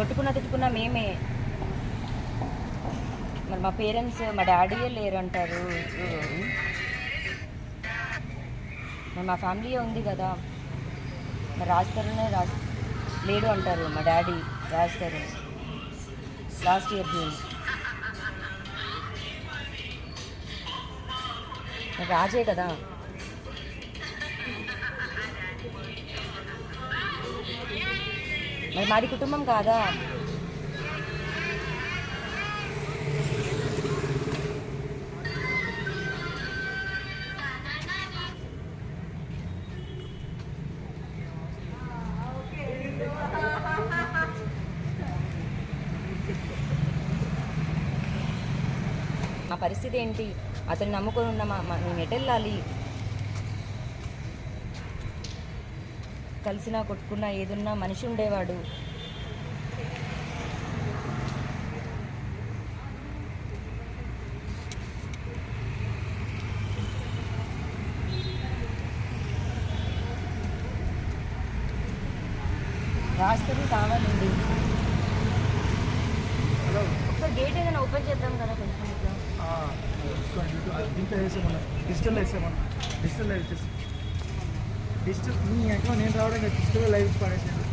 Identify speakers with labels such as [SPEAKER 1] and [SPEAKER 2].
[SPEAKER 1] కొట్టుకున్న తిట్టుకున్న మేమే. మరి మా పేరెంట్స్ మా డాడీయే లేరు అంటారు మరి మా ఫ్యామిలీ ఉంది కదా? మరి రాస్తారనే రాస్ లేడు అంటారు మా డాడీ రాస్తారు లాస్ట్ ఇయర్ జూన్. రాజే కదా? మరి మాది కుటుంబం కాదా? మా పరిస్థితి ఏంటి? అతను నమ్ముకొని ఉన్న మా నేను ఎటెళ్ళాలి కలిసినా కొట్టుకున్నా ఏదున్నా మనిషి ఉండేవాడు. రాస్తుంది కావాలండి. ఒకసారి గేట్ ఏదైనా ఓపెన్ చేద్దాం కదా కొంచెం. ఇట్లా
[SPEAKER 2] దీంట్లో వేసేమన్నా. డిజిటల్ వేసేమన్నా. డిజిటల్ ఇచ్చేసి డిజిటల్ మీ అకౌంట్ నేను రావడం డిజిటల్ లైవ్ పడేసాను